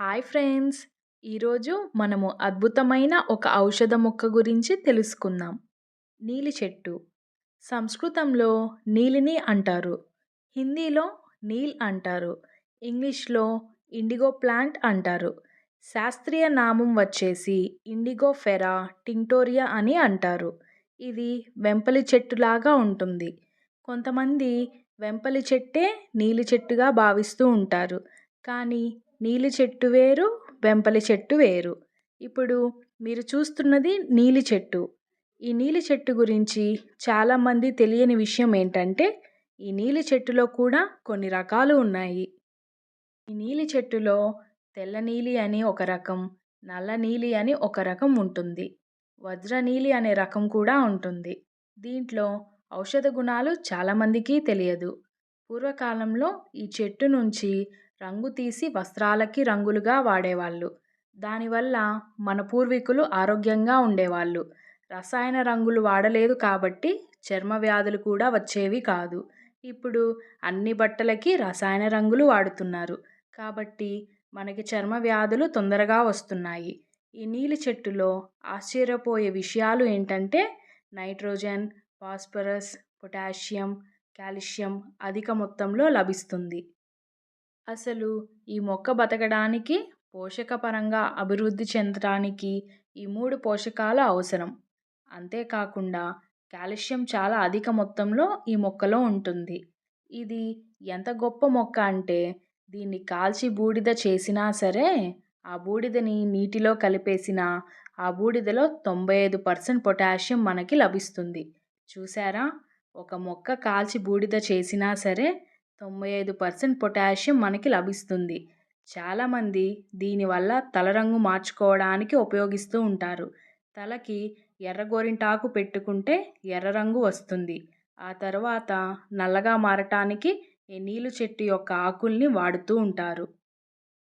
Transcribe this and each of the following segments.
Hi friends! ఈరోజు మనము అద్భుతమైన ఒక ఔషధ మొక్క గురించి తెలుసుకుందాం. నీలి చెట్టు. సంస్కృతంలో నీలిని అంటారు. హిందీలో నీల్ అంటారు. ఇంగ్లీష్లో ఇండిగో ప్లాంట్ అంటారు. శాస్త్రీయ నామం వచ్చేసి ఇండిగో ఫెరా టింక్టోరియా అని అంటారు. ఇది వెంపలి చెట్టులాగా ఉంటుంది. కొంతమంది వెంపలి చెట్టే నీలి చెట్టుగా భావిస్తూ ఉంటారు. కానీ నీలి చెట్టు వేరు వెంపలి చెట్టు వేరు. ఇప్పుడు మీరు చూస్తున్నది నీలి చెట్టు. ఈ నీలి చెట్టు గురించి చాలామంది తెలియని విషయం ఏంటంటే ఈ నీలి చెట్టులో కూడా కొన్ని రకాలు ఉన్నాయి. ఈ నీలి చెట్టులో తెల్ల నీలి అని ఒక రకం నల్ల నీలి అని ఒక రకం ఉంటుంది. వజ్ర నీలి అనే రకం కూడా ఉంటుంది. దీంట్లో ఔషధ గుణాలు చాలామందికి తెలియదు. పూర్వకాలంలో ఈ చెట్టు నుంచి రంగు తీసి వస్త్రాలకి రంగులుగా వాడేవాళ్ళు. దానివల్ల మన పూర్వీకులు ఆరోగ్యంగా ఉండేవాళ్ళు. రసాయన రంగులు వాడలేదు కాబట్టి చర్మ వ్యాధులు కూడా వచ్చేవి కాదు. ఇప్పుడు అన్ని బట్టలకి రసాయన రంగులు వాడుతున్నారు. కాబట్టి మనకి చర్మ వ్యాధులు తొందరగా వస్తున్నాయి. ఈ నీలి చెట్టులో ఆశ్చర్యపోయే విషయాలు ఏంటంటే నైట్రోజన్ ఫాస్ఫరస్ పొటాషియం కాల్షియం అధిక మొత్తంలో లభిస్తుంది. అసలు ఈ మొక్క బతకడానికి పోషకపరంగా అభివృద్ధి చెందడానికి ఈ మూడు పోషకాలు అవసరం. అంతేకాకుండా కాల్షియం చాలా అధిక మొత్తంలో ఈ మొక్కలో ఉంటుంది. ఇది ఎంత గొప్ప మొక్క అంటే దీన్ని కాల్చి బూడిద చేసినా సరే ఆ బూడిదని నీటిలో కలిపేసిన ఆ బూడిదలో తొంభై ఐదు పర్సెంట్ పొటాషియం మనకి లభిస్తుంది. చూసారా? ఒక మొక్క కాల్చి బూడిద చేసినా సరే తొంభై ఐదు పర్సెంట్ పొటాషియం మనకి లభిస్తుంది. చాలామంది దీనివల్ల తల రంగు మార్చుకోవడానికి ఉపయోగిస్తూ ఉంటారు. తలకి ఎర్ర గోరింటాకు పెట్టుకుంటే ఎర్ర రంగు వస్తుంది. ఆ తర్వాత నల్లగా మారటానికి నీళ్ళు చెట్టు యొక్క ఆకుల్ని వాడుతూ ఉంటారు.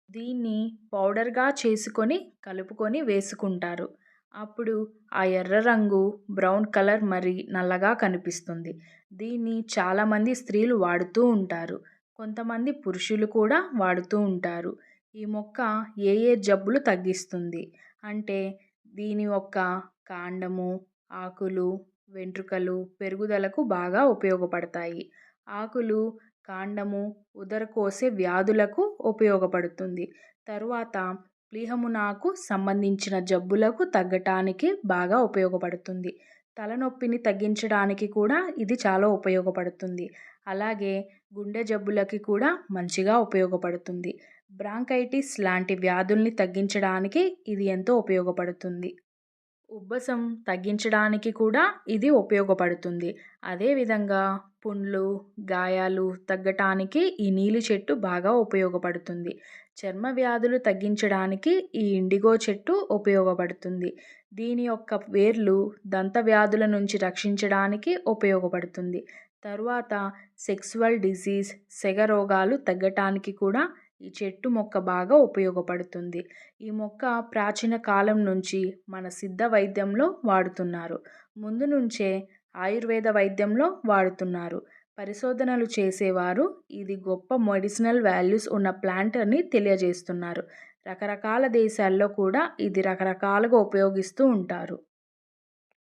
దీన్ని పౌడర్గా చేసుకొని కలుపుకొని వేసుకుంటారు. అప్పుడు ఆ ఎర్ర రంగు బ్రౌన్ కలర్ మరి నల్లగా కనిపిస్తుంది. దీన్ని చాలామంది స్త్రీలు వాడుతూ ఉంటారు. కొంతమంది పురుషులు కూడా వాడుతూ ఉంటారు. ఈ మొక్క ఏ ఏ జబ్బులు తగ్గిస్తుంది? అంటే దీని యొక్క కాండము ఆకులు వెంట్రుకలు పెరుగుదలకు బాగా ఉపయోగపడతాయి. ఆకులు కాండము ఉదరకోసే వ్యాధులకు ఉపయోగపడుతుంది. తరువాత ప్లీహమునాకు సంబంధించిన జబ్బులకు తగ్గటానికి బాగా ఉపయోగపడుతుంది. తలనొప్పిని తగ్గించడానికి కూడా ఇది చాలా ఉపయోగపడుతుంది. అలాగే గుండె జబ్బులకి కూడా మంచిగా ఉపయోగపడుతుంది. బ్రాంకైటిస్ లాంటి వ్యాధుల్ని తగ్గించడానికి ఇది ఎంతో ఉపయోగపడుతుంది. ఉబ్బసం తగ్గించడానికి కూడా ఇది ఉపయోగపడుతుంది. అదేవిధంగా పుండ్లు గాయాలు తగ్గటానికి ఈ నీలి చెట్టు బాగా ఉపయోగపడుతుంది. చర్మ వ్యాధులు తగ్గించడానికి ఈ ఇండిగో చెట్టు ఉపయోగపడుతుంది. దీని యొక్క వేర్లు దంత వ్యాధుల నుంచి రక్షించడానికి ఉపయోగపడుతుంది. తరువాత సెక్సువల్ డిసీజ్ సెగ రోగాలు తగ్గటానికి కూడా ఈ చెట్టు మొక్క బాగా ఉపయోగపడుతుంది. ఈ మొక్క ప్రాచీన కాలం నుంచి మన సిద్ధ వైద్యంలో వాడుతున్నారు. ముందు నుంచే ఆయుర్వేద వైద్యంలో వాడుతున్నారు. పరిశోధనలు చేసేవారు ఇది గొప్ప మెడిసినల్ వాల్యూస్ ఉన్న ప్లాంట్ అని తెలియజేస్తున్నారు. రకరకాల దేశాల్లో కూడా ఇది రకరకాలుగా ఉపయోగిస్తూ ఉంటారు.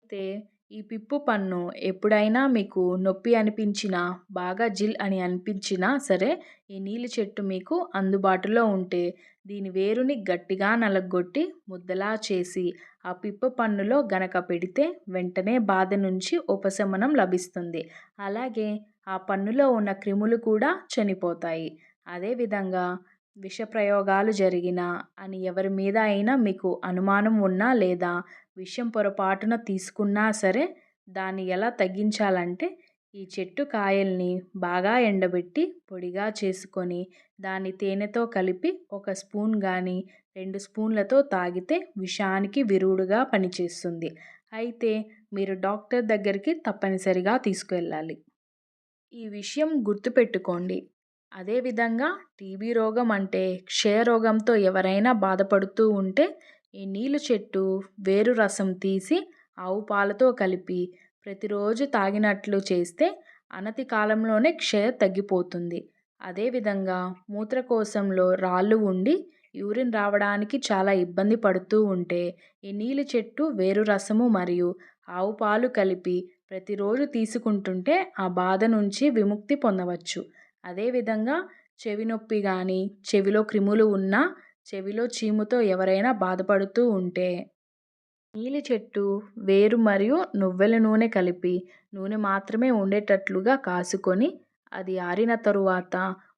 అయితే ఈ పిప్పు పన్ను ఎప్పుడైనా మీకు నొప్పి అనిపించినా బాగా జిల్ అని అనిపించినా సరే ఈ నీలి చెట్టు మీకు అందుబాటులో ఉంటే దీని వేరుని గట్టిగా నలగొట్టి ముద్దలా చేసి ఆ పిప్ప పన్నులో గనక పెడితే వెంటనే బాధ నుంచి ఉపశమనం లభిస్తుంది. అలాగే ఆ పన్నులో ఉన్న క్రిములు కూడా చనిపోతాయి. అదేవిధంగా విష ప్రయోగాలు జరిగినా అని ఎవరి మీద అయినా మీకు అనుమానం ఉన్నా లేదా విషం పొరపాటున తీసుకున్నా సరే దాన్ని ఎలా తగ్గించాలంటే ఈ చెట్టు కాయల్ని బాగా ఎండబెట్టి పొడిగా చేసుకొని దాన్ని తేనెతో కలిపి ఒక స్పూన్ కానీ రెండు స్పూన్లతో తాగితే విషానికి విరుగుడుగా పనిచేస్తుంది. అయితే మీరు డాక్టర్ దగ్గరికి తప్పనిసరిగా తీసుకువెళ్ళాలి ఈ విషయం గుర్తుపెట్టుకోండి. అదేవిధంగా టీబీ రోగం అంటే క్షయరోగంతో ఎవరైనా బాధపడుతూ ఉంటే ఈ నీళ్ళు చెట్టు వేరు రసం తీసి ఆవు పాలతో కలిపి ప్రతిరోజు తాగినట్లు చేస్తే అనతి కాలంలోనే క్షయ తగ్గిపోతుంది. అదేవిధంగా మూత్రకోశంలో రాళ్ళు ఉండి యూరిన్ రావడానికి చాలా ఇబ్బంది పడుతూ ఉంటే ఈ నీలి చెట్టు వేరు రసము మరియు ఆవు పాలు కలిపి ప్రతిరోజు తీసుకుంటుంటే ఆ బాధ నుంచి విముక్తి పొందవచ్చు. అదేవిధంగా చెవి నొప్పి కానీ చెవిలో క్రిములు ఉన్నా చెవిలో చీముతో ఎవరైనా బాధపడుతూ ఉంటే నీలి చెట్టు వేరు మరియు నువ్వెల నూనె కలిపి నూనె మాత్రమే ఉండేటట్లుగా కాసుకొని అది ఆరిన తరువాత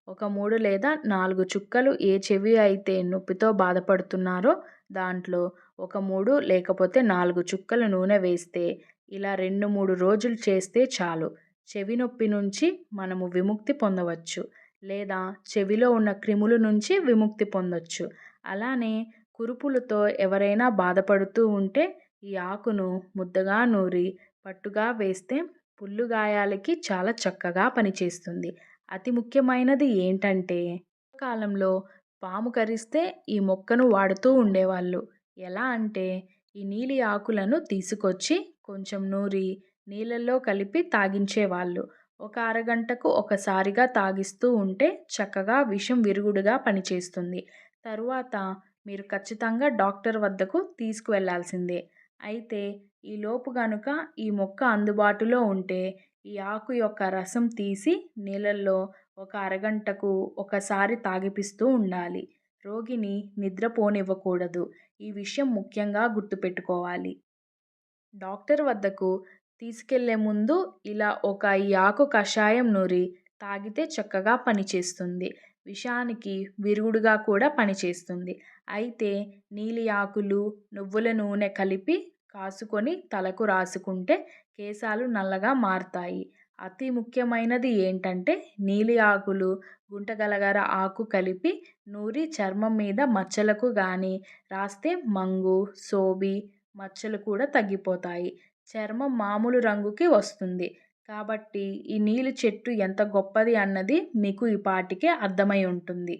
ఒక మూడు లేదా నాలుగు చుక్కలు ఏ చెవి అయితే నొప్పితో బాధపడుతున్నారో దాంట్లో ఒక మూడు లేకపోతే నాలుగు చుక్కల నూనె వేస్తే ఇలా రెండు మూడు రోజులు చేస్తే చాలు. చెవి నొప్పి నుంచి మనము విముక్తి పొందవచ్చు. లేదా చెవిలో ఉన్న క్రిముల నుంచి విముక్తి పొందవచ్చు అలానే కురుపులతో ఎవరైనా బాధపడుతూ ఉంటే ఈ ఆకును ముద్దగా నూరి పట్టుగా వేస్తే పుల్లు గాయాలకి చాలా చక్కగా పనిచేస్తుంది. అతి ముఖ్యమైనది ఏంటంటే కాలంలో పాము కరిస్తే ఈ మొక్కను వాడుతూ ఉండేవాళ్ళు. ఎలా అంటే ఈ నీలి ఆకులను తీసుకొచ్చి కొంచెం నూరి నీళ్ళల్లో కలిపి తాగించేవాళ్ళు. ఒక అరగంటకు ఒకసారిగా తాగిస్తూ ఉంటే చక్కగా విషం విరుగుడుగా పనిచేస్తుంది. తరువాత మీరు ఖచ్చితంగా డాక్టర్ వద్దకు తీసుకువెళ్ళాల్సిందే అయితే ఈలోపు కనుక ఈ మొక్క అందుబాటులో ఉంటే ఈ ఆకు యొక్క రసం తీసి నీళ్ళల్లో ఒక అరగంటకు ఒకసారి తాగిపిస్తూ ఉండాలి. రోగిని నిద్రపోనివ్వకూడదు ఈ విషయం ముఖ్యంగా గుర్తుపెట్టుకోవాలి. డాక్టర్ వద్దకు తీసుకెళ్ళే ముందు ఇలా ఒక ఈ ఆకు కషాయం నూరి తాగితే చక్కగా పనిచేస్తుంది. విషానికి విరుగుడుగా కూడా పనిచేస్తుంది. అయితే నీలి ఆకులు నువ్వుల నూనె కలిపి కాసుకొని తలకు రాసుకుంటే కేశాలు నల్లగా మారుతాయి. అతి ముఖ్యమైనది ఏంటంటే నీలి ఆకులు గుంటగలగర ఆకు కలిపి నూరి చర్మం మీద మచ్చలకు కానీ రాస్తే మంగు సోబి మచ్చలు కూడా తగ్గిపోతాయి. చర్మం మామూలు రంగుకి వస్తుంది. కాబట్టి ఈ నీలి చెట్టు ఎంత గొప్పది అన్నది మీకు ఈ పాటికే అర్థమై ఉంటుంది.